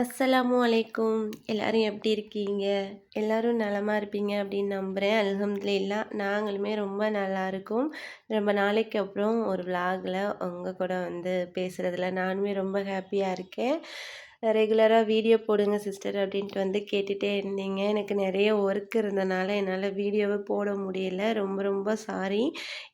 அஸ்ஸலாமு அலைக்கும். எல்லாரும் எப்படி இருக்கீங்க? எல்லாரும் நலமாக இருப்பீங்க அப்படின்னு நம்புகிறேன் அல்ஹம்துலில்லாஹ் நாங்களுமே ரொம்ப நல்லா ரொம்ப நாளைக்கு அப்புறம் ஒரு விலாகில் உங்கள் கூட வந்து பேசுகிறதுல நானுமே ரொம்ப ஹாப்பியாக இருக்கேன். ரெகுலராக வீடியோ போடுங்க சிஸ்டர் அப்படின்ட்டு வந்து கேட்டுகிட்டே இருந்தீங்க. எனக்கு நிறைய ஒர்க் இருந்தனால என்னால் வீடியோவை போட முடியல. ரொம்ப ரொம்ப சாரி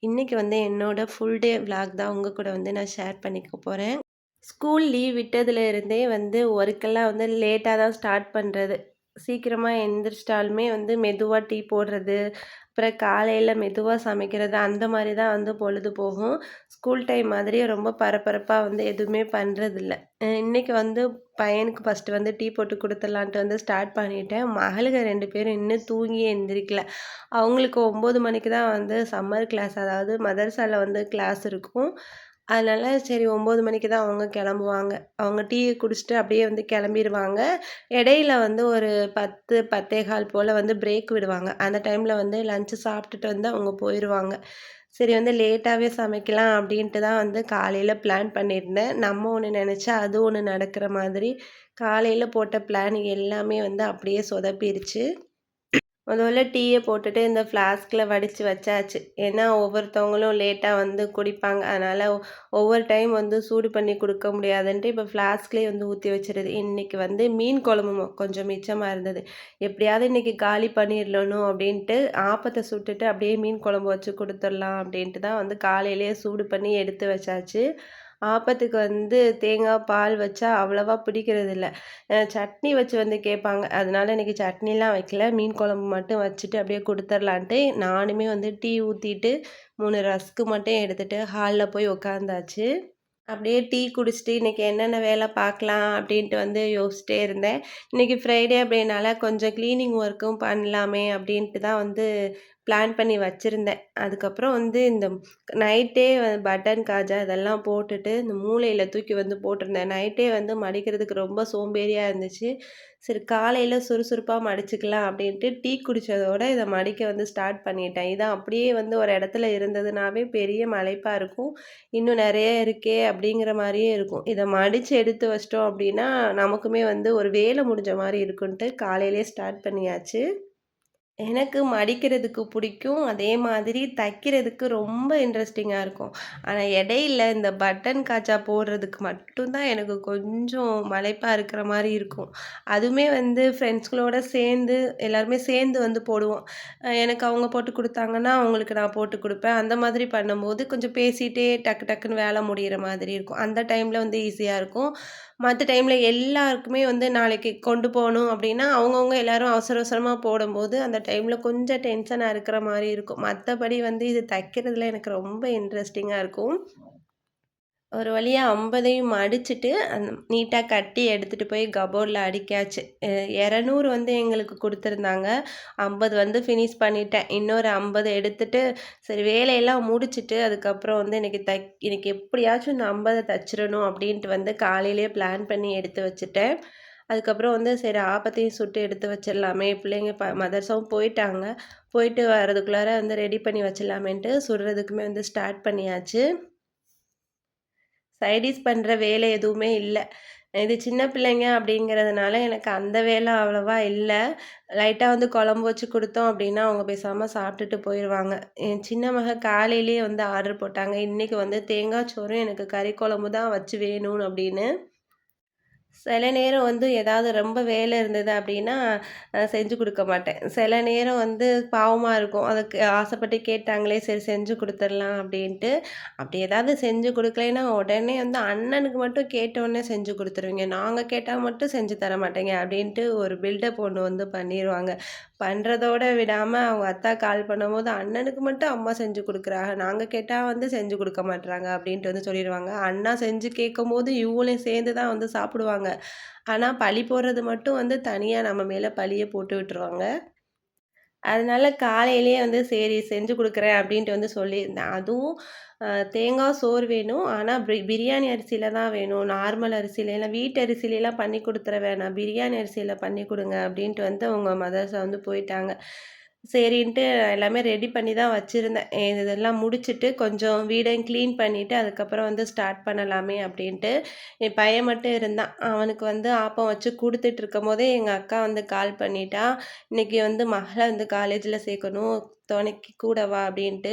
இன்றைக்கி வந்து என்னோடய ஃபுல் டே விலாக் தான் உங்கள் கூட வந்து நான் ஷேர் பண்ணிக்க போகிறேன் ஸ்கூல் லீவ் விட்டதுல இருந்தே வந்து ஒர்க்கெல்லாம் வந்து லேட்டாக தான் ஸ்டார்ட் பண்ணுறது சீக்கிரமாக எந்திரிச்சிட்டாலுமே வந்து மெதுவாக டீ போடுறது அப்புறம் காலையில் மெதுவாக சமைக்கிறது அந்த மாதிரி தான் வந்து பொழுது போகும். ஸ்கூல் டைம் மாதிரி ரொம்ப பரபரப்பாக வந்து எதுவுமே பண்ணுறதில்ல இன்றைக்கி வந்து பையனுக்கு ஃபஸ்ட்டு வந்து டீ போட்டு கொடுத்துடலான்ட்டு வந்து ஸ்டார்ட் பண்ணிட்டேன். மகளுக ரெண்டு பேரும் இன்னும் தூங்கி எந்திரிக்கல. அவங்களுக்கு ஒம்பது மணிக்கு தான் வந்து சம்மர் கிளாஸ் அதாவது மதர்சாவில் வந்து கிளாஸ் இருக்கும். அதனால் சரி ஒம்பது மணிக்கு தான் அவங்க கிளம்புவாங்க. அவங்க டீ குடிச்சிட்டு அப்படியே வந்து கிளம்பிருவாங்க. இடையில வந்து ஒரு பத்து பத்தேகால் போல் வந்து பிரேக் விடுவாங்க. அந்த டைமில் வந்து லஞ்சு சாப்பிட்டுட்டு வந்து அவங்க போயிடுவாங்க சரி வந்து லேட்டாகவே சமைக்கலாம் அப்படின்ட்டு தான் வந்து காலையில் பிளான் பண்ணியிருந்தேன். நம்ம ஒன்று நினச்சா அது ஒன்று நடக்கிற மாதிரி காலையில் போட்ட பிளான் எல்லாமே வந்து அப்படியே சொதப்பிருச்சு. முதல்ல டீயை போட்டுட்டு இந்த ஃப்ளாஸ்கில் வடித்து வச்சாச்சு. ஏன்னா ஒவ்வொருத்தவங்களும் லேட்டாக வந்து குடிப்பாங்க. அதனால் ஒவ்வொரு டைம் வந்து சூடு பண்ணி கொடுக்க முடியாதுன்ட்டு இப்போ ஃப்ளாஸ்க்லேயே வந்து ஊற்றி வச்சிருது. இன்றைக்கி வந்து மீன் குழம்பு கொஞ்சம் மிச்சமாக இருந்தது. எப்படியாவது இன்றைக்கி காலி பண்ணிடலணும் அப்படின்ட்டு ஆப்பத்தை சுட்டுட்டு அப்படியே மீன் குழம்பு வச்சு கொடுத்துடலாம் அப்படின்ட்டு தான் வந்து காலையிலேயே சூடு பண்ணி எடுத்து வச்சாச்சு. ஆப்பத்துக்கு வந்து தேங்காய் பால் வச்சா அவ்வளோவா பிடிக்கிறது இல்லை சட்னி வச்சு வந்து கேட்பாங்க. அதனால இன்றைக்கி சட்னிலாம் வைக்கல. மீன் குழம்பு மட்டும் வச்சுட்டு அப்படியே கொடுத்துர்லான்ட்டு நானுமே வந்து டீ ஊற்றிட்டு மூணு ரஸ்க்கு மட்டும் எடுத்துகிட்டு ஹாலில் போய் உக்காந்தாச்சு. அப்படியே டீ குடிச்சிட்டு இன்றைக்கி என்னென்ன வேலை பார்க்கலாம் அப்படின்ட்டு வந்து யோசிச்சிட்டே இருந்தேன். இன்றைக்கி ஃப்ரைடே அப்படின்னால கொஞ்சம் க்ளீனிங் ஒர்க்கும் பண்ணலாமே அப்படின்ட்டு தான் வந்து பிளான் பண்ணி வச்சுருந்தேன். அதுக்கப்புறம் வந்து இந்த நைட்டே பட்டன் காஜா இதெல்லாம் போட்டுட்டு இந்த மூளையில் தூக்கி வந்து போட்டிருந்தேன். நைட்டே வந்து மடிக்கிறதுக்கு ரொம்ப சோம்பேறியாக இருந்துச்சு. சரி காலையில் சுறுசுறுப்பாக மடிச்சுக்கலாம் அப்படின்ட்டு டீ குடித்ததோட இதை மடிக்க வந்து ஸ்டார்ட் பண்ணிட்டேன். இதான் அப்படியே வந்து ஒரு இடத்துல இருந்ததுனாவே பெரிய மலைப்பாக இருக்கும். இன்னும் நிறைய இருக்கே அப்படிங்கிற மாதிரியே இருக்கும். இதை மடித்து எடுத்து வச்சிட்டோம் அப்படின்னா நமக்குமே வந்து ஒரு வேலை முடிஞ்ச மாதிரி இருக்குன்ட்டு காலையிலே ஸ்டார்ட் பண்ணியாச்சு. எனக்கு மடிக்கிறதுக்கு பிடிக்கும். அதே மாதிரி தைக்கிறதுக்கு ரொம்ப இன்ட்ரெஸ்டிங்காக இருக்கும். ஆனால் இடையில இந்த பட்டன் காச்சா போடுறதுக்கு மட்டும்தான் எனக்கு கொஞ்சம் மலைப்பாக இருக்கிற மாதிரி இருக்கும். அதுவுமே வந்து ஃப்ரெண்ட்ஸ்களோட சேர்ந்து எல்லாருமே சேர்ந்து வந்து போடுவோம். எனக்கு அவங்க போட்டு கொடுத்தாங்கன்னா அவங்களுக்கு நான் போட்டு கொடுப்பேன். அந்த மாதிரி பண்ணும்போது கொஞ்சம் பேசிகிட்டே டக்கு டக்குன்னு வேலை முடிகிற மாதிரி இருக்கும். அந்த டைமில் வந்து ஈஸியாக இருக்கும். மற்ற டைமில் எல்லாருக்குமே வந்து நாளைக்கு கொண்டு போகணும் அப்படின்னா அவங்கவுங்க எல்லோரும் அவசர அவசரமாக போடும்போது அந்த டைமில் கொஞ்சம் டென்ஷனாக இருக்கிற மாதிரி இருக்கும். மற்றபடி வந்து இது தைக்கிறதுல எனக்கு ரொம்ப இன்ட்ரெஸ்டிங்காக இருக்கும். ஒரு வழியாக ஐம்பதையும் அடிச்சுட்டு அந்த நீட்டாக கட்டி எடுத்துகிட்டு போய் கபோர்டில் அடிக்காச்சு இரநூறு வந்து எங்களுக்கு கொடுத்துருந்தாங்க. ஐம்பது வந்து ஃபினிஷ் பண்ணிட்டேன். இன்னொரு ஐம்பது எடுத்துகிட்டு சரி வேலையெல்லாம் முடிச்சுட்டு அதுக்கப்புறம் வந்து எனக்கு தைக் எனக்கு எப்படியாச்சும் இந்த ஐம்பதை தச்சிடணும் அப்படின்ட்டு வந்து காலையிலேயே பிளான் பண்ணி எடுத்து வச்சுட்டேன். அதுக்கப்புறம் வந்து சரி ஆப்பத்தையும் சுட்டு எடுத்து வச்சிடலாமே. பிள்ளைங்க ப மதர்ஸாவும் போயிட்டாங்க. போயிட்டு வர்றதுக்குள்ளார வந்து ரெடி பண்ணி வச்சிடலாமேன்ட்டு சுடுறதுக்குமே வந்து ஸ்டார்ட் பண்ணியாச்சு. சைடிஸ் பண்ணுற வேலை எதுவுமே இல்லை. இது சின்ன பிள்ளைங்க அப்படிங்கிறதுனால எனக்கு அந்த வேலை அவ்வளோவா இல்லை. லைட்டாக வந்து குழம்பு வச்சு கொடுத்தோம் அப்படின்னா அவங்க பேசாமல் சாப்பிட்டுட்டு போயிடுவாங்க என் சின்ன மக காலையிலேயே வந்து ஆர்டர் போட்டாங்க. இன்றைக்கி வந்து தேங்காய் சோறும் எனக்கு கறி குழம்பு தான் வச்சு வேணும் அப்படின்னு. சில நேரம் வந்து ஏதாவது ரொம்ப வேலை இருந்தது அப்படின்னா செஞ்சு கொடுக்க மாட்டேன். சில நேரம் வந்து பாவமாக இருக்கும். அதுக்கு ஆசைப்பட்டு கேட்டாங்களே சரி செஞ்சு கொடுத்துடலாம் அப்படின்ட்டு. அப்படி ஏதாவது செஞ்சு கொடுக்கலைன்னா உடனே வந்து அண்ணனுக்கு மட்டும் கேட்டோடனே செஞ்சு கொடுத்துருவீங்க. நாங்கள் கேட்டால் மட்டும் செஞ்சு தர மாட்டேங்க அப்படின்ட்டு ஒரு பில்டப் ஒன்று வந்து பண்ணிடுவாங்க பண்ணுறதோட விடாமல் அவங்க அத்தா கால் பண்ணும்போது அண்ணனுக்கு மட்டும் அம்மா செஞ்சு கொடுக்குறாங்க. நாங்கள் கேட்டால் வந்து செஞ்சு கொடுக்க மாட்டுறாங்க அப்படின்ட்டு வந்து சொல்லிடுவாங்க. அண்ணா செஞ்சு கேட்கும் போது இவங்களையும் சேர்ந்து தான் வந்து சாப்பிடுவாங்க. ஆனால் பழி போடுறது மட்டும் வந்து தனியாக நம்ம மேலே பழியை போட்டு விட்டுருவாங்க. அதனால காலையிலேயே வந்து சரி செஞ்சு கொடுக்குறேன் அப்படின்ட்டு வந்து சொல்லியிருந்தேன். அதுவும் தேங்காய் சோறு வேணும். ஆனால் பிரி பிரியாணி அரிசியில் தான் வேணும். நார்மல் அரிசியில் இல்லை வீட்டு அரிசியிலலாம் பண்ணி கொடுத்துற வேணாம். பிரியாணி அரிசியில் பண்ணி கொடுங்க அப்படின்ட்டு வந்து அவங்க மதர்ஸை வந்து போயிட்டாங்க. சரின்ட்டு எல்லாமே ரெடி பண்ணி தான் வச்சுருந்தேன் இதெல்லாம் முடிச்சுட்டு கொஞ்சம் வீடையும் க்ளீன் பண்ணிவிட்டு அதுக்கப்புறம் வந்து ஸ்டார்ட் பண்ணலாமே அப்படின்ட்டு என் பையன் மட்டும் இருந்தான். அவனுக்கு வந்து ஆப்பம் வச்சு கொடுத்துட்டு இருக்கும் போதே எங்கள் அக்கா வந்து கால் பண்ணிட்டா. இன்றைக்கி வந்து மகளை வந்து காலேஜில் சேர்க்கணும் துணைக்கு கூட வா அப்படின்ட்டு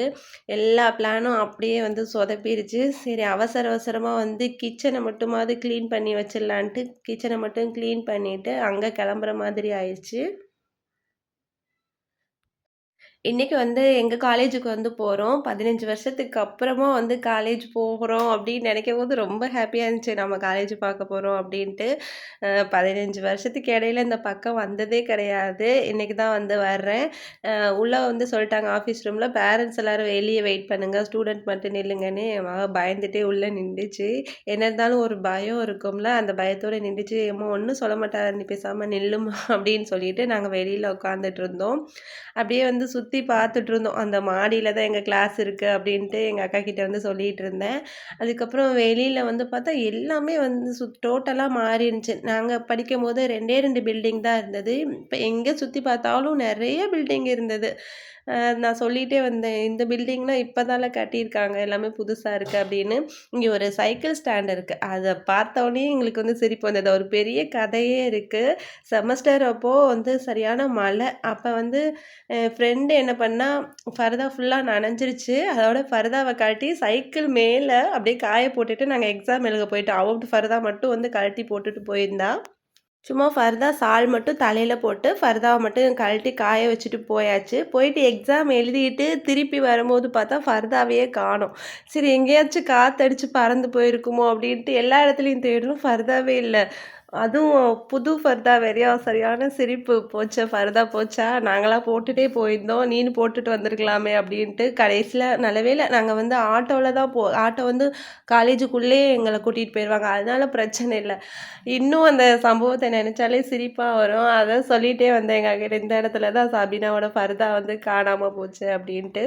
எல்லா பிளானும் அப்படியே வந்து சொதப்பிடுச்சு சரி அவசர அவசரமாக வந்து கிச்சனை மட்டுமாவது க்ளீன் பண்ணி வச்சிடலான்ட்டு கிச்சனை மட்டும் க்ளீன் பண்ணிவிட்டு அங்கே கிளம்புற மாதிரி ஆயிடுச்சு. இன்றைக்கி வந்து எங்கள் காலேஜுக்கு வந்து போகிறோம் பதினஞ்சு வருஷத்துக்கு அப்புறமா வந்து காலேஜ் போகிறோம் அப்படின்னு நினைக்கும் போது ரொம்ப ஹாப்பியாக இருந்துச்சு. நம்ம காலேஜ் பார்க்க போகிறோம் அப்படின்ட்டு. பதினஞ்சு வருஷத்துக்கு இடையில இந்த பக்கம் வந்ததே கிடையாது. இன்றைக்கி தான் வந்து வர்றேன். உள்ளே வந்து சொல்லிட்டாங்க ஆஃபீஸ் ரூமில் பேரண்ட்ஸ் எல்லோரும் வெளியே வெயிட் பண்ணுங்கள் ஸ்டூடெண்ட் மட்டும் நில்லுங்கன்னு. என் மக பயந்துட்டே உள்ளே நின்றுச்சு. என்ன இருந்தாலும் ஒரு பயம் இருக்கும்ல. அந்த பயத்தோடு நின்றுச்சு. ஏமா ஒன்றும் சொல்ல மாட்டாரு நீ பேசாமல் நில்லுமா அப்படின்னு சொல்லிட்டு நாங்கள் வெளியில் உட்காந்துட்டு இருந்தோம். அப்படியே வந்து சுற்றி சுற்றி பார்த்துட்டு இருந்தோம் அந்த மாடியில் தான் எங்கள் கிளாஸ் இருக்குது அப்படின்ட்டு எங்கள் அக்கா கிட்டே வந்து சொல்லிகிட்டு இருந்தேன் அதுக்கப்புறம் வெளியில் வந்து பார்த்தா எல்லாமே வந்து சு டோட்டலாக மாறி இருந்துச்சு நாங்கள் படிக்கும் போது ரெண்டே ரெண்டு பில்டிங் தான் இருந்தது. இப்போ எங்கே சுற்றி பார்த்தாலும் நிறைய பில்டிங் இருந்தது. நான் சொல்லிகிட்டே வந்தேன். இந்த பில்டிங்லாம் இப்போ தானே கட்டியிருக்காங்க. எல்லாமே புதுசாக இருக்குது அப்படின்னு. இங்கே ஒரு சைக்கிள் ஸ்டாண்ட் இருக்குது அதை பார்த்தோன்னே எங்களுக்கு வந்து சிரிப்பு வந்தது. ஒரு பெரிய கதையே இருக்குது செமஸ்டர் அப்போது வந்து சரியான மழை. அப்போ வந்து ஃப்ரெண்டு என்ன பண்ணால் ஃபர்தா ஃபுல்லாக நனைஞ்சிருச்சு. அதோட ஃபர்தாவை கழட்டி சைக்கிள் மேலே அப்படியே காய போட்டுட்டு நாங்கள் எக்ஸாம் எழுத போயிட்டோம். அவுட் ஃபர்தா மட்டும் வந்து கழட்டி போட்டுட்டு போயிருந்தா. சும்மா ஃபர்தா சால் மட்டும் தலையில் போட்டு ஃபர்தாவை மட்டும் கழட்டி காய வச்சுட்டு போயாச்சு. போயிட்டு எக்ஸாம் எழுதிட்டு திருப்பி வரும்போது பார்த்தா ஃபர்தாவையே காணும். சரி எங்கேயாச்சும் காற்றடிச்சு பறந்து போயிருக்குமோ அப்படின்ட்டு எல்லா இடத்துலையும் தேடணும் ஃபர்தாவே இல்லை. அதுவும் புது ஃபர்தா வேறையா சரியான சிரிப்பு போச்சா ஃபர்தா போச்சா? நாங்களாம் போட்டுகிட்டே போயிருந்தோம். நீனு போட்டுட்டு வந்திருக்கலாமே அப்படின்ட்டு கடைசியில் நல்லவேளை நாங்கள் வந்து ஆட்டோவில் தான் போ ஆட்டோ வந்து காலேஜுக்குள்ளேயே எங்களை கூட்டிகிட்டு போயிடுவாங்க அதனால பிரச்சனை இல்லை. இன்னும் அந்த சம்பவத்தை நினச்சாலே சிரிப்பாக வரும். அதை சொல்லிகிட்டே வந்தேன் எங்கள் இந்த இடத்துல தான் சபினாவோட ஃபர்தா வந்து காணாமல் போச்சு அப்படின்ட்டு.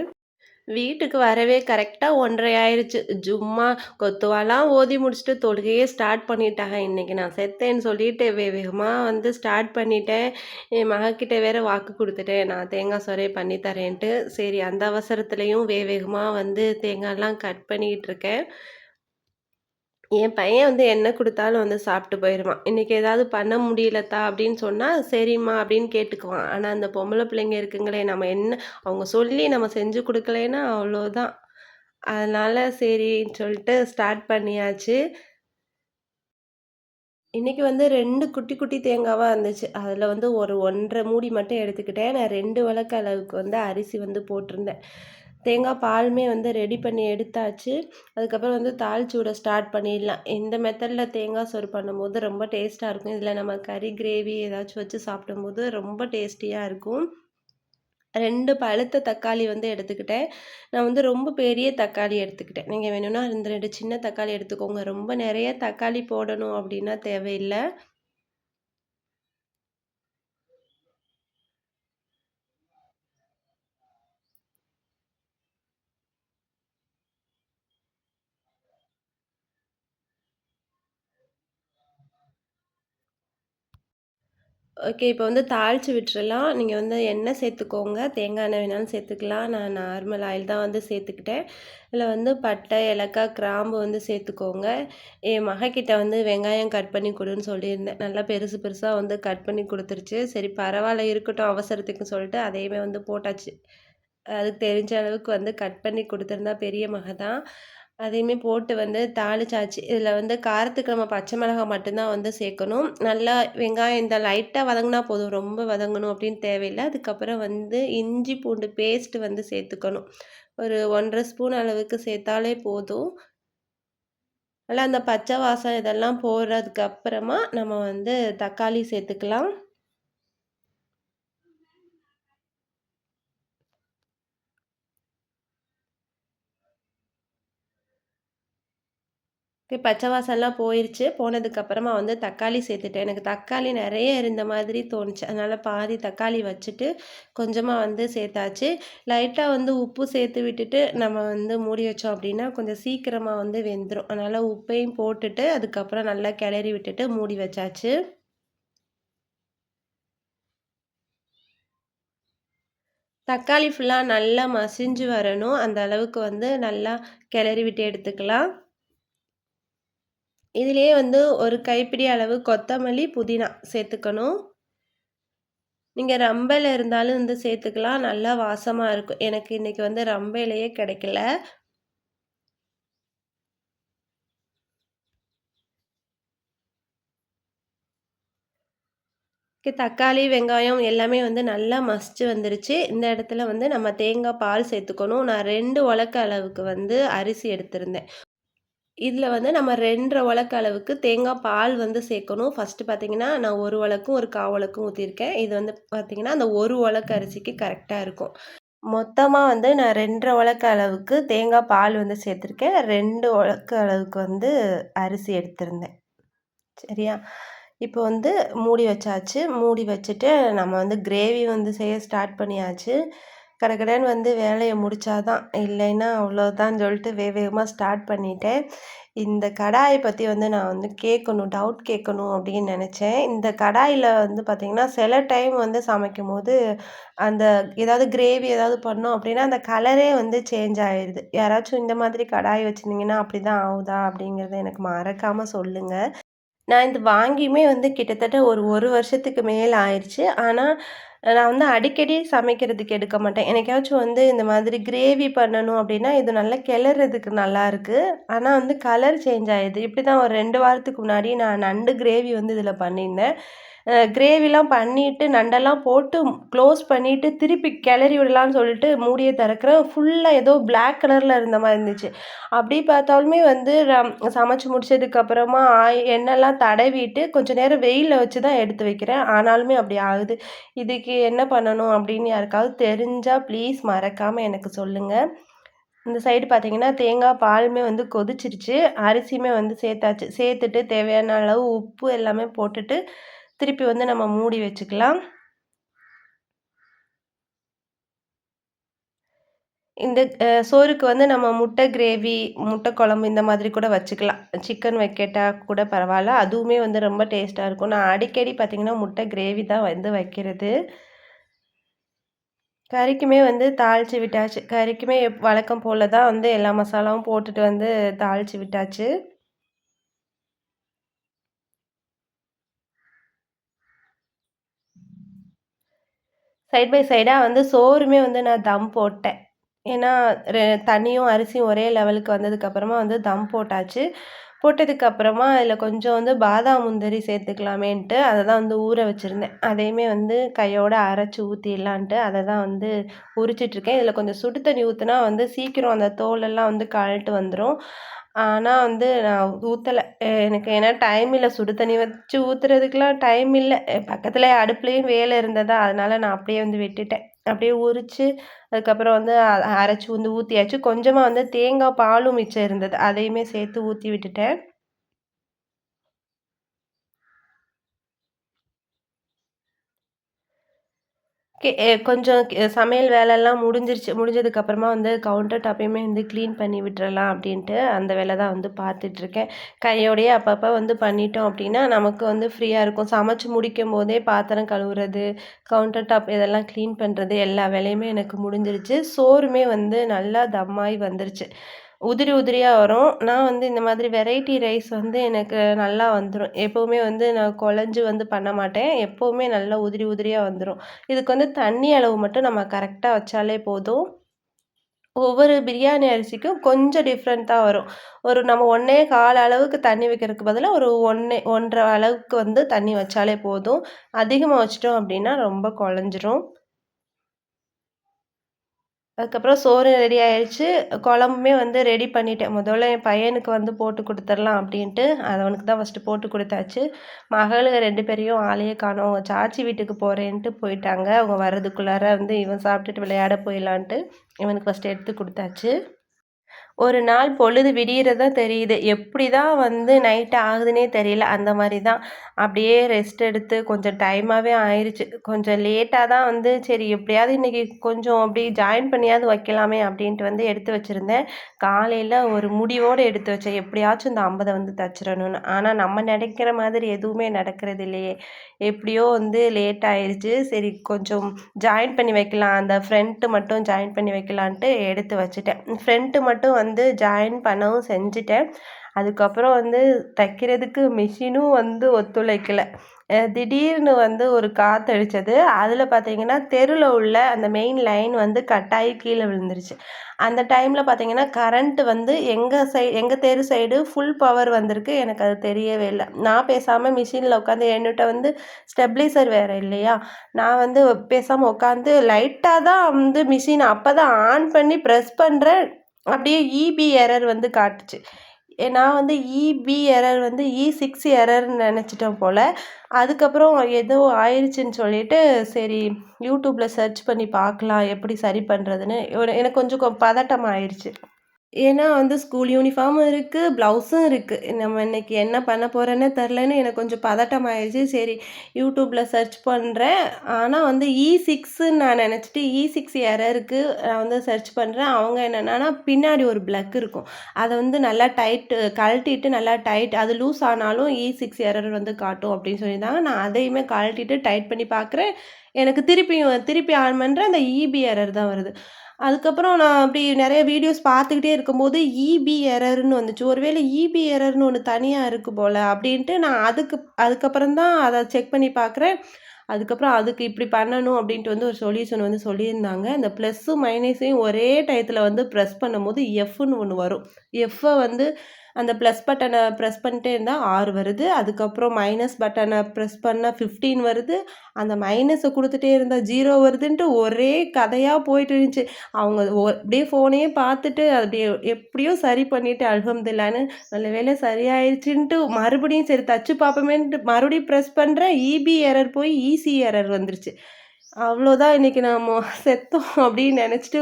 வீட்டுக்கு வரவே கரெக்டாக ஒன்றரை ஆயிடுச்சு சும்மா கொத்துவாலாம் ஓதி முடிச்சுட்டு தொழுகையே ஸ்டார்ட் பண்ணிட்டாங்க. இன்றைக்கி நான் செத்தேன்னு சொல்லிட்டு வே வேகமாக வந்து ஸ்டார்ட் பண்ணிட்டேன். என் மகக்கிட்ட வேற வாக்கு கொடுத்துட்டேன். நான் தேங்காய் சொரே பண்ணி தரேன்ட்டு. சரி அந்த அவசரத்துலேயும் வே வேகமாக வந்து தேங்காய்லாம் கட் பண்ணிகிட்டு இருக்கேன். என் பையன் வந்து என்ன கொடுத்தாலும் வந்து சாப்பிட்டு போயிடுவான். இன்றைக்கி ஏதாவது பண்ண முடியலத்தா அப்படின்னு சொன்னால் சரிம்மா அப்படின்னு கேட்டுக்குவான். ஆனால் அந்த பொம்பளை பிள்ளைங்க இருக்குங்களே நம்ம என்ன அவங்க சொல்லி நம்ம செஞ்சு கொடுக்கலேன்னா அவ்வளோதான் அதனால் சரின்னு சொல்லிட்டு ஸ்டார்ட் பண்ணியாச்சு. இன்றைக்கி வந்து ரெண்டு குட்டி குட்டி தேங்காவாக இருந்துச்சு. அதில் வந்து ஒரு ஒன்றரை மூடி மட்டும் எடுத்துக்கிட்டேன். நான் ரெண்டு வழக்கு அளவுக்கு வந்து அரிசி வந்து போட்டிருந்தேன். தேங்காய் பாலுமே வந்து ரெடி பண்ணி எடுத்தாச்சு. அதுக்கப்புறம் வந்து தாளிச்சு விட ஸ்டார்ட் பண்ணிடலாம். இந்த மெத்தடில் தேங்காய் சோறு பண்ணும்போது ரொம்ப டேஸ்ட்டாக இருக்கும். இதில் நம்ம கறி கிரேவி ஏதாச்சும் வச்சு சாப்பிடும்போது ரொம்ப டேஸ்டியாக இருக்கும். ரெண்டு பழுத்த தக்காளி வந்து எடுத்துக்கிட்டேன். நான் வந்து ரொம்ப பெரிய தக்காளி எடுத்துக்கிட்டேன். நீங்கள் வேணும்னா இந்த ரெண்டு சின்ன தக்காளி எடுத்துக்கோங்க. ரொம்ப நிறைய தக்காளி போடணும் அப்படின்னா தேவையில்லை. ஓகே இப்போ வந்து தாளித்து விட்டுறலாம். நீங்கள் வந்து எண்ணெய் சேர்த்துக்கோங்க. தேங்காய் எண்ணெய் வேணாலும் சேர்த்துக்கலாம். நான் நார்மல் ஆயில் தான் வந்து சேர்த்துக்கிட்டேன். இதில் வந்து பட்டை ஏலக்காய் கிராம்பு வந்து சேர்த்துக்கோங்க. என் மகக்கிட்ட வந்து வெங்காயம் கட் பண்ணி கொடுன்னு சொல்லியிருந்தேன். நல்லா பெருசு பெருசாக வந்து கட் பண்ணி கொடுத்துருச்சு. சரி பரவாயில்ல இருக்கட்டும் அவசரத்துக்கு சொல்லிட்டு அதையுமே வந்து போட்டாச்சு. அதுக்கு தெரிஞ்ச அளவுக்கு வந்து கட் பண்ணி கொடுத்துருந்தா பெரிய மக தான். அதையுமே போட்டு வந்து தாளிச்சாச்சு. இதில் வந்து காரத்துக்கு நம்ம பச்சை மிளகாய் மட்டும்தான் வந்து சேர்க்கணும். நல்லா வெங்காயம் இந்த லைட்டாக வதங்கினா போதும். ரொம்ப வதங்கணும் அப்படின்னு தேவையில்லை. அதுக்கப்புறம் வந்து இஞ்சி பூண்டு பேஸ்ட்டு வந்து சேர்த்துக்கணும். ஒரு ஒன்றரை ஸ்பூன் அளவுக்கு சேர்த்தாலே போதும். நல்லா அந்த பச்சை வாசம் இதெல்லாம் போடுறதுக்கு அப்புறமா நம்ம வந்து தக்காளி சேர்த்துக்கலாம். பச்சை வாசம்லாம் போயிடுச்சு போனதுக்கப்புறமா வந்து தக்காளி சேர்த்துட்டேன். எனக்கு தக்காளி நிறைய இருந்த மாதிரி தோணுச்சு. அதனால் பாதி தக்காளி வச்சுட்டு கொஞ்சமாக வந்து சேர்த்தாச்சு. லைட்டாக வந்து உப்பு சேர்த்து விட்டுட்டு நம்ம வந்து மூடி வச்சோம் அப்படின்னா கொஞ்சம் சீக்கிரமாக வந்து வெந்துடும் அதனால் உப்பையும் போட்டுட்டு அதுக்கப்புறம் நல்லா கிளறி விட்டுட்டு மூடி வச்சாச்சு. தக்காளி ஃபுல்லாக நல்லா மசிஞ்சு வரணும். அந்த அளவுக்கு வந்து நல்லா கிளறி விட்டு எடுத்துக்கலாம். இதிலே வந்து ஒரு கைப்பிடி அளவு கொத்தமல்லி புதினா சேர்த்துக்கணும். நீங்கள் ரம்பையில் இருந்தாலும் வந்து சேர்த்துக்கலாம். நல்லா வாசமாக இருக்கும். எனக்கு இன்றைக்கி வந்து ரம்பையிலையே கிடைக்கல. தக்காளி வெங்காயம் எல்லாமே வந்து நல்லா மசிச்சு வந்துருச்சு. இந்த இடத்துல வந்து நம்ம தேங்காய் பால் சேர்த்துக்கணும். நான் ரெண்டு உலக்க அளவுக்கு வந்து அரிசி எடுத்திருந்தேன். இதில் வந்து நம்ம ரெண்டரை வழக்கு அளவுக்கு தேங்காய் பால் வந்து சேர்க்கணும். ஃபஸ்ட்டு பார்த்தீங்கன்னா நான் ஒரு உலக்கும் ஒரு கால் உலக்கும் ஊற்றிருக்கேன் இது வந்து பார்த்திங்கன்னா அந்த ஒரு வழக்கு அரிசிக்கு கரெக்டாக இருக்கும். மொத்தமாக வந்து நான் ரெண்டரை வழக்கு அளவுக்கு தேங்காய் பால் வந்து சேர்த்துருக்கேன். ரெண்டு வழக்கு அளவுக்கு வந்து அரிசி எடுத்திருந்தேன். சரியா? இப்போ வந்து மூடி வச்சாச்சு. மூடி வச்சுட்டு நம்ம வந்து கிரேவி வந்து செய்ய ஸ்டார்ட் பண்ணியாச்சு. கடகடன்னு வந்து வேலையை முடித்தாதான் இல்லைன்னா அவ்வளோதான் சொல்லிட்டு வேக வேகமாக ஸ்டார்ட் பண்ணிட்டேன். இந்த கடாயை பற்றி வந்து நான் வந்து கேட்கணும் டவுட் கேட்கணும் அப்படின்னு நினச்சேன். இந்த கடாயில் வந்து பார்த்திங்கன்னா சில டைம் வந்து சமைக்கும் போது அந்த ஏதாவது கிரேவி ஏதாவது பண்ணோம் அப்படின்னா அந்த கலரே வந்து சேஞ்ச் ஆகிடுது யாராச்சும் இந்த மாதிரி கடாய் வச்சுருந்தீங்கன்னா அப்படி தான் ஆகுதா அப்படிங்கிறத எனக்கு மறக்காமல் சொல்லுங்கள் நான் இது வாங்கியுமே வந்து கிட்டத்தட்ட ஒரு ஒரு வருஷத்துக்கு மேலே ஆயிடுச்சு ஆனால் நான் வந்து அடிக்கடி சமைக்கிறதுக்கு எடுக்க மாட்டேன். எனக்காச்சும் வந்து இந்த மாதிரி கிரேவி பண்ணணும் அப்படின்னா இது நல்லா கிளறதுக்கு நல்லாயிருக்கு ஆனால் வந்து கலர் சேஞ்ச் ஆகிடுது இப்படி தான் ஒரு ரெண்டு வாரத்துக்கு முன்னாடி நான் நண்டு கிரேவி வந்து இதில் பண்ணியிருந்தேன். கிரேவிலாம் பண்ணிவிட்டு நண்டெல்லாம் போட்டு க்ளோஸ் பண்ணிவிட்டு திருப்பி கிளறி விடலான்னு சொல்லிட்டு மூடியை திறக்கிறேன் ஃபுல்லாக ஏதோ பிளாக் கலரில் இருந்த மாதிரி இருந்துச்சு. அப்படி பார்த்தாலுமே வந்து சமைச்சு முடிச்சதுக்கப்புறமா ஆய் எண்ணெய்லாம் தடவிட்டு கொஞ்சம் நேரம் வெயிலில் வச்சு தான் எடுத்து வைக்கிறேன். ஆனாலுமே அப்படி ஆகுது. இதுக்கு என்ன பண்ணணும் அப்படின்னு யாருக்காவது தெரிஞ்சால் ப்ளீஸ் மறக்காமல் எனக்கு சொல்லுங்கள் இந்த சைடு பார்த்திங்கன்னா தேங்காய் பாலுமே வந்து கொதிச்சிருச்சு. அரிசியுமே வந்து சேர்த்தாச்சு. சேர்த்துட்டு தேவையான அளவு உப்பு எல்லாமே போட்டுட்டு திருப்பி வந்து நம்ம மூடி வச்சுக்கலாம். இந்த சோறுக்கு வந்து நம்ம முட்டை கிரேவி முட்டை குழம்பு இந்த மாதிரி கூட வச்சுக்கலாம். சிக்கன் வைக்கட்டா கூட பரவாயில்ல. அதுவுமே வந்து ரொம்ப டேஸ்ட்டாக இருக்கும். நான் அடிக்கடி பார்த்திங்கன்னா முட்டை கிரேவி தான் வந்து வைக்கிறது. கறிக்குமே வந்து தாளித்து விட்டாச்சு. கறிக்குமே வழக்கம் போல் தான் வந்து எல்லா மசாலாவும் போட்டுட்டு வந்து தாளித்து விட்டாச்சு. சைட் பை சைடாக வந்து சோறுமே வந்து நான் தம் போட்டேன். ஏன்னா ரெ தண்ணியும் அரிசியும் ஒரே லெவலுக்கு வந்ததுக்கப்புறமா வந்து தம் போட்டாச்சு. போட்டதுக்கப்புறமா அதில் கொஞ்சம் வந்து பாதாம் முந்திரி சேர்த்துக்கலாமேன்ட்டு அதை தான் வந்து ஊற வச்சுருந்தேன். அதையுமே வந்து கையோடு அரைச்சி ஊற்றிடலான்ட்டு அதை தான் வந்து உரிச்சிட்ருக்கேன் இதில் கொஞ்சம் சுடு தண்ணி ஊற்றுனா வந்து சீக்கிரம் அந்த தோலெல்லாம் வந்து கழட்டு வந்துடும் ஆனால் வந்து நான் ஊற்றலை எனக்கு ஏன்னா டைம் இல்லை. சுடு தண்ணி வச்சு ஊற்றுறதுக்குலாம் டைம் இல்லை. பக்கத்தில் அடுப்புலேயும் வேலை இருந்ததா அதனால் நான் அப்படியே வந்து விட்டுட்டேன். அப்படியே உரித்து அதுக்கப்புறம் வந்து அரைச்சி வந்து ஊற்றியாச்சு கொஞ்சமாக வந்து தேங்காய் பாலும் மிச்சம் இருந்தது. அதையுமே சேர்த்து ஊற்றி விட்டுட்டேன். கொஞ்சம் சமையல் வேலைலாம் முடிஞ்சிருச்சு. முடிஞ்சதுக்கப்புறமா வந்து கவுண்டர் டாப்பையுமே வந்து க்ளீன் பண்ணி விட்டுறலாம் அப்படின்ட்டு அந்த வேலை தான் வந்து பார்த்துட்ருக்கேன். கையோடையே அப்பப்போ வந்து பண்ணிட்டோம் அப்படின்னா நமக்கு வந்து ஃப்ரீயாக இருக்கும். சமைச்சு முடிக்கும் போதே பாத்திரம் கழுவுறது கவுண்டர் டாப் இதெல்லாம் க்ளீன் பண்ணுறது எல்லா வேலையுமே எனக்கு முடிஞ்சிருச்சு. சோறுமே வந்து நல்லா தம்மாகி வந்துருச்சு. உதிரி உதிரியாக வரும். நான் வந்து இந்த மாதிரி வெரைட்டி ரைஸ் வந்து எனக்கு நல்லா வந்துடும் எப்போவுமே வந்து நான் குழஞ்சி வந்து பண்ண மாட்டேன். எப்போவுமே நல்லா உதிரி உதிரியாக வந்துடும் இதுக்கு வந்து தண்ணி அளவு மட்டும் நம்ம கரெக்டாக வச்சாலே போதும். ஒவ்வொரு பிரியாணி அரிசிக்கும் கொஞ்சம் டிஃப்ரெண்ட்டாக வரும். ஒரு நம்ம ஒன்றே கால் அளவுக்கு தண்ணி வைக்கிறதுக்கு பதிலாக ஒரு ஒன்றே ஒன்றரை அளவுக்கு வந்து தண்ணி வச்சாலே போதும். அதிகமாக வச்சிட்டோம் அப்படின்னா ரொம்ப குழஞ்சிரும். அதுக்கப்புறம் சோறு ரெடி ஆயிடுச்சு குழம்புமே வந்து ரெடி பண்ணிட்டேன். முதல்ல என் பையனுக்கு வந்து போட்டு கொடுத்துடலாம் அப்படின்ட்டு அது அவனுக்கு தான் ஃபஸ்ட்டு போட்டு கொடுத்தாச்சு. மகளுங்க ரெண்டு பேரையும் ஆளையே காணும். அவங்க சாச்சி வீட்டுக்கு போகிறேன்ட்டு போயிட்டாங்க. அவங்க வர்றதுக்குள்ளார வந்து இவன் சாப்பிட்டுட்டு விளையாட போயிடலான்ட்டு இவனுக்கு ஃபஸ்ட்டு எடுத்து கொடுத்தாச்சு. ஒரு நாள் பொழுது விடியறதா தெரியுது. எப்படி தான் வந்து நைட் ஆகுதுன்னே தெரியல. அந்த மாதிரி தான் அப்படியே ரெஸ்ட் எடுத்து கொஞ்சம் டைமாகவே ஆயிடுச்சு கொஞ்சம் லேட்டாக தான் வந்து சரி எப்படியாவது இன்றைக்கி கொஞ்சம் அப்படி ஜாயின் பண்ணியாவது வைக்கலாமே அப்படின்ட்டு வந்து எடுத்து வச்சுருந்தேன். காலையில் ஒரு முடிவோடு எடுத்து வச்சேன். எப்படியாச்சும் இந்த ஐம்பதை வந்து தச்சிடணும்னு. ஆனால் நம்ம நினைக்கிற மாதிரி எதுவுமே நடக்கிறது இல்லையே. எப்படியோ வந்து லேட் ஆயிடுச்சு சரி கொஞ்சம் ஜாயின் பண்ணி வைக்கலாம். அந்த ஃப்ரண்ட்டு மட்டும் ஜாயின் பண்ணி வைக்கலான்ட்டு எடுத்து வச்சுட்டேன். ஃப்ரண்ட்டு மட்டும் வந்து வந்து ஜாயின் பண்ணவும் செஞ்சுட்டேன். அதுக்கப்புறம் வந்து தைக்கிறதுக்கு மிஷினும் வந்து ஒத்துழைக்கல. திடீர்னு வந்து ஒரு காற்றடிச்சது அதில் பார்த்தீங்கன்னா தெருவில் உள்ள அந்த மெயின் லைன் வந்து கட்டாயி கீழே விழுந்துருச்சு. அந்த டைமில் பார்த்தீங்கன்னா கரண்ட்டு வந்து எங்கள் சை எங்கள் தெரு சைடு ஃபுல் பவர் வந்திருக்கு. எனக்கு அது தெரியவே இல்லை. நான் பேசாமல் மிஷினில் உட்காந்து என்கிட்ட வந்து ஸ்டெப்லைசர் வேறு இல்லையா? நான் வந்து பேசாமல் உட்காந்து லைட்டாக தான் வந்து மிஷின் அப்போ தான் ஆன் பண்ணி ப்ரெஸ் பண்ணுறேன் அப்படியே இபி எரர் வந்து காட்டுச்சு. நான் வந்து இபி எரர் வந்து e இ சிக்ஸ் எரர்னு நினச்சிட்டேன் போல். அதுக்கப்புறம் ஏதோ ஆயிடுச்சுன்னு சொல்லிட்டு சரி யூடியூப்பில் சர்ச் பண்ணி பார்க்கலாம் எப்படி சரி பண்ணுறதுன்னு எனக்கு கொஞ்சம் பதட்டம் ஆயிடுச்சு ஏன்னா வந்து ஸ்கூல் யூனிஃபார்மும் இருக்குது ப்ளவுஸும் இருக்குது நம்ம இன்னைக்கு என்ன பண்ண போகிறேன்னே தெரிலன்னு எனக்கு கொஞ்சம் பதட்டம் ஆயிடுச்சு சரி யூடியூப்பில் சர்ச் பண்ணுறேன் ஆனால் வந்து e இ சிக்ஸுன்னு நான் நினச்சிட்டு இ e சிக்ஸ் எரருக்கு நான் வந்து சர்ச் பண்ணுறேன் அவங்க என்னென்னா பின்னாடி ஒரு ப்ளக் இருக்கும். அதை வந்து நல்லா டைட்டு கழட்டிட்டு நல்லா டைட் அது லூஸ் ஆனாலும் இ சிக்ஸ் எரர் வந்து காட்டும் அப்படின்னு சொல்லியிருந்தாங்க. நான் அதையுமே கழட்டிட்டு டைட் பண்ணி பார்க்குறேன். எனக்கு திருப்பியும் திருப்பி ஆன் பண்ணுறேன் அந்த இபி எரர் தான் வருது. அதுக்கப்புறம் நான் அப்படி நிறைய வீடியோஸ் பார்த்துக்கிட்டே இருக்கும்போது இபி எரர்னு வந்துச்சு. ஒருவேளை இபி எரர்னு ஒன்று தனியாக இருக்குது போல் அப்படின்ட்டு நான் அதுக்கு அதுக்கப்புறம் தான் அதை செக் பண்ணி பார்க்குறேன். அதுக்கப்புறம் அதுக்கு இப்படி பண்ணணும் அப்படின்ட்டு வந்து ஒரு சொல்யூஷன் வந்து சொல்லியிருந்தாங்க. இந்த ப்ளஸ்ஸும் மைனஸையும் ஒரே டயத்தில் வந்து ப்ரெஸ் பண்ணும்போது எஃப்னு ஒன்று வரும். எஃப்பை வந்து அந்த ப்ளஸ் பட்டனை ப்ரெஸ் பண்ணிட்டே இருந்தால் ஆறு வருது. அதுக்கப்புறம் மைனஸ் பட்டனை ப்ரெஸ் பண்ணால் ஃபிஃப்டீன் வருது. அந்த மைனஸை கொடுத்துட்டே இருந்தால் ஜீரோ வருதுன்ட்டு ஒரே கதையாக போயிட்டு இருந்துச்சு. அவங்க அப்படியே ஃபோனையே பார்த்துட்டு அப்படியே எப்படியோ சரி பண்ணிவிட்டு அல்ஹம்துல்லான்னு நல்ல வேலை சரியாயிடுச்சுன்ட்டு மறுபடியும் சரி தச்சு பார்ப்போமேன்ட்டு மறுபடியும் ப்ரெஸ் பண்ணுறேன் இபி எரர் போய் இசி எரர் வந்துருச்சு. அவ்வளோதான் இன்றைக்கி நாம் செத்தோம் அப்படின்னு நினச்சிட்டு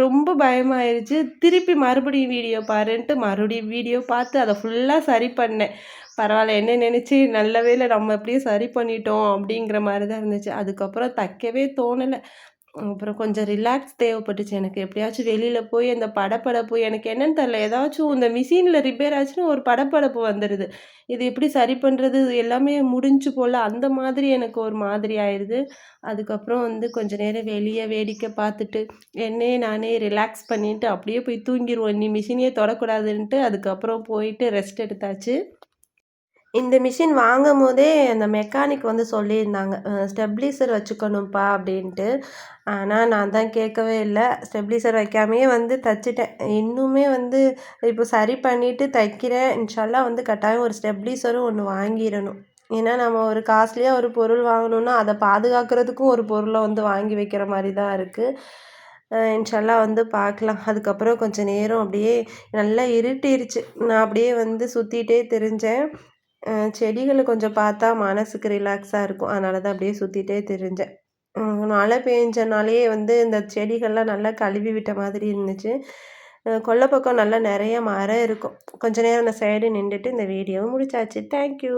ரொம்ப பயமாயிருச்சு. திருப்பி மறுபடியும் வீடியோ பாருன்ட்டு மறுபடியும் வீடியோ பார்த்து அதை ஃபுல்லாக சரி பண்ணேன். பரவாயில்ல என்ன நினச்சி நல்ல வேலை நம்ம எப்படியும் சரி பண்ணிட்டோம் அப்படிங்கிற மாதிரி தான் இருந்துச்சு. அதுக்கப்புறம் தைக்கவே தோணலை. அப்புறம் கொஞ்சம் ரிலாக்ஸ் தேவைப்பட்டுச்சு. எனக்கு எப்படியாச்சும் வெளியில் போய் அந்த படப்படப்பு எனக்கு என்னன்னு தெரில ஏதாச்சும் இந்த மிஷினில் ரிப்பேர் ஆச்சுன்னா ஒரு படப்படப்பு வந்துடுது இது எப்படி சரி பண்ணுறது எல்லாமே முடிஞ்சு போல். அந்த மாதிரி எனக்கு ஒரு மாதிரி ஆயிடுது அதுக்கப்புறம் வந்து கொஞ்சம் நேரம் வெளியே வேடிக்கை பார்த்துட்டு என்னையே நானே ரிலாக்ஸ் பண்ணிவிட்டு அப்படியே போய் தூங்கிடுவோம் நீ மிஷினையே தொடக்கூடாதுன்ட்டு அதுக்கப்புறம் போயிட்டு ரெஸ்ட் எடுத்தாச்சு. இந்த மிஷின் வாங்கும் போதே அந்த மெக்கானிக் வந்து சொல்லியிருந்தாங்க ஸ்டெப்லைசர் வச்சுக்கணும்ப்பா அப்படின்ட்டு. ஆனால் நான் தான் கேட்கவே இல்லை. ஸ்டெப்லைசர் வைக்காமையே வந்து தைச்சிட்டேன். இன்னுமே வந்து இப்போ சரி பண்ணிவிட்டு தைக்கிறேன். இன்ஷால்லாம் வந்து கட்டாயம் ஒரு ஸ்டெப்லைசரும் ஒன்று வாங்கிடணும். ஏன்னா நம்ம ஒரு காஸ்ட்லியாக ஒரு பொருள் வாங்கணுன்னா அதை பாதுகாக்கிறதுக்கும் ஒரு பொருளை வந்து வாங்கி வைக்கிற மாதிரி தான் இருக்குது இன்ஷால்லாம் வந்து பார்க்கலாம். அதுக்கப்புறம் கொஞ்சம் நேரம் அப்படியே நல்லா இருட்டிருச்சு. நான் அப்படியே வந்து சுற்றிட்டே தெரிஞ்சேன். செடிகளை கொஞ்சம் பார்த்தா மனசுக்கு ரிலாக்ஸாக இருக்கும். அதனால தான் அப்படியே சுற்றிட்டே திரிஞ்சேன். மழை பெஞ்சனாலே வந்து இந்த செடிகள்லாம் நல்லா கழுவி விட்ட மாதிரி இருந்துச்சு. கொல்லை பக்கம் நல்லா நிறைய மரம் இருக்கும். கொஞ்ச நேரம் அந்த சைடு நின்றுட்டு இந்த வீடியோவும் முடிச்சாச்சு. தேங்க்யூ